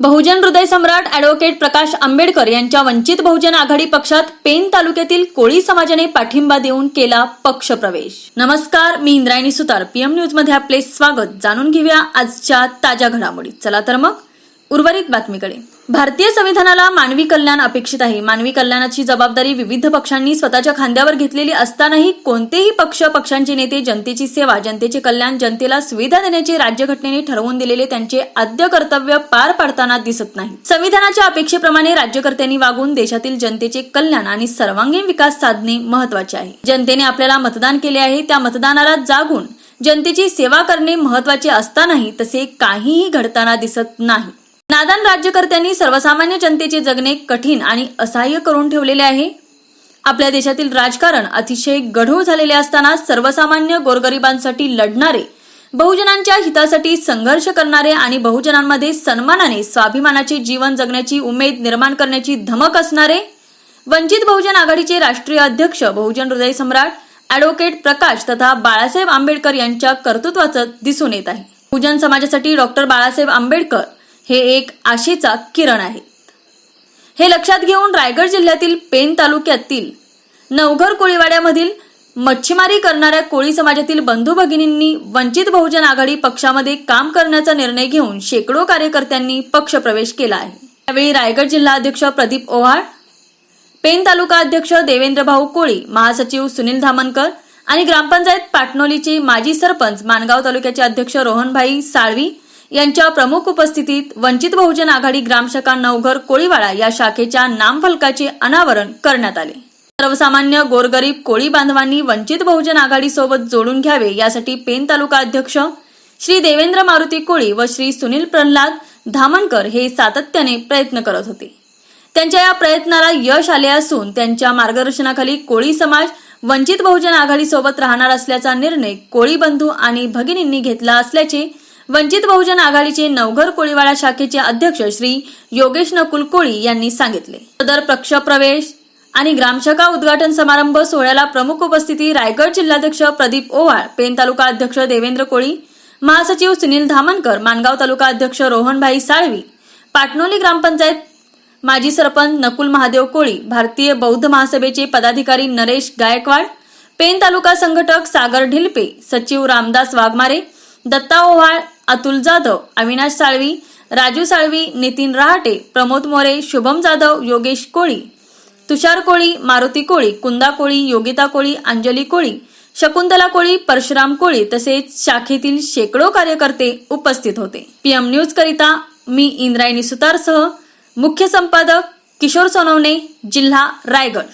बहुजन हृदय सम्राट अॅडव्होकेट प्रकाश आंबेडकर यांच्या वंचित बहुजन आघाडी पक्षात पेन तालुक्यातील कोळी समाजाने पाठिंबा देऊन केला पक्ष प्रवेश नमस्कार मी इंद्रायणी सुतार. पीएम न्यूजमध्ये आपले स्वागत. जाणून घेऊया आजच्या ताज्या घडामोडी. चला तर मग. उर्वरित बातमीकडे. भारतीय संविधानाला मानवी कल्याण अपेक्षित आहे. मानवी कल्याणाची जबाबदारी विविध पक्षांनी स्वतःच्या खांद्यावर घेतलेली असतानाही कोणतेही पक्ष पक्षांचे नेते जनतेची सेवा जनतेचे कल्याण जनतेला सुविधा देण्याचे राज्यघटनेने ठरवून दिलेले त्यांचे आद्य कर्तव्य पार पाडताना दिसत नाही. संविधानाच्या अपेक्षेप्रमाणे राज्यकर्त्यांनी वागून देशातील जनतेचे कल्याण आणि सर्वांगीण विकास साधणे महत्त्वाचे आहे. जनतेने आपल्याला मतदान केले आहे त्या मतदानाला जागून जनतेची सेवा करणे महत्त्वाचे असतानाही तसे काहीही घडताना दिसत नाही. नादान राज्यकर्त्यांनी सर्वसामान्य जनतेचे जगणे कठीण आणि असहाय्य करून ठेवलेले आहे. आपल्या देशातील राजकारण अतिशय गढूळ झालेले असताना सर्वसामान्य गोरगरिबांसाठी लढणारे बहुजनांच्या हितासाठी संघर्ष करणारे आणि बहुजनांमध्ये सन्मानाने स्वाभिमानाचे जीवन जगण्याची उमेद निर्माण करण्याची धमक असणारे वंचित बहुजन आघाडीचे राष्ट्रीय अध्यक्ष बहुजन हृदय सम्राट अॅडव्होकेट प्रकाश तथा बाळासाहेब आंबेडकर यांच्या कर्तृत्वाचं दिसून येत आहे. बहुजन समाजासाठी डॉक्टर बाळासाहेब आंबेडकर हे एक आशेचा किरण आहे. हे लक्षात घेऊन रायगड जिल्ह्यातील पेन तालुक्यातील नवघर कोळीवाड्यामधील मच्छीमारी करणाऱ्या कोळी समाजातील बंधू भगिनींनी वंचित बहुजन आघाडी पक्षामध्ये काम करण्याचा निर्णय घेऊन शेकडो कार्यकर्त्यांनी पक्ष प्रवेश केला आहे. यावेळी रायगड जिल्हा अध्यक्ष प्रदीप ओव्हाळ पेन तालुका अध्यक्ष देवेंद्र भाऊ कोळी महासचिव सुनील धामनकर आणि ग्रामपंचायत पाटणोलीचे माजी सरपंच मानगाव तालुक्याचे अध्यक्ष रोहनभाई साळवी यांच्या प्रमुख उपस्थितीत वंचित बहुजन आघाडी ग्रामशाखा नवघर कोळीवाडा या शाखेच्या नामफलकाचे अनावरण करण्यात आले. सर्वसामान्य गोरगरीब कोळी बांधवांनी वंचित बहुजन आघाडी सोबत जोडून घ्यावे यासाठी पेन तालुका अध्यक्ष श्री देवेंद्र मारुती कोळी व श्री सुनील प्रल्हाद धामणकर हे सातत्याने प्रयत्न करत होते. त्यांच्या या प्रयत्नाला यश आले असून त्यांच्या मार्गदर्शनाखाली कोळी समाज वंचित बहुजन आघाडी सोबत राहणार असल्याचा निर्णय कोळी बंधू आणि भगिनींनी घेतला असल्याचे वंचित बहुजन आघाडीचे नवघर कोळीवाडा शाखेचे अध्यक्ष श्री योगेश नकुल कोळी यांनी सांगितले. सदर पक्षप्रवेश आणि ग्रामशाखा उद्घाटन समारंभ सोहळ्याला प्रमुख उपस्थिती रायगड जिल्हाध्यक्ष प्रदीप ओवाळ पेन तालुका अध्यक्ष देवेंद्र कोळी महासचिव सुनील धामनकर मानगाव तालुका अध्यक्ष रोहनभाई साळवी पाटणोली ग्रामपंचायत माजी सरपंच नकुल महादेव कोळी भारतीय बौद्ध महासभेचे पदाधिकारी नरेश गायकवाड पेन तालुका संघटक सागर ढिलपे सचिव रामदास वाघमारे दत्ता ओव्हाळ अतुल जाधव अविनाश साळवी राजू साळवी नितीन रहाटे प्रमोद मोरे शुभम जाधव योगेश कोळी तुषार कोळी मारुती कोळी कुंदा कोळी योगिता कोळी अंजली कोळी शकुंतला कोळी परशुराम कोळी तसेच शाखेतील शेकडो कार्यकर्ते उपस्थित होते. पीएम न्यूज करिता मी इंद्रायणी सुतारसह मुख्य संपादक किशोर सोनवणे जिल्हा रायगड.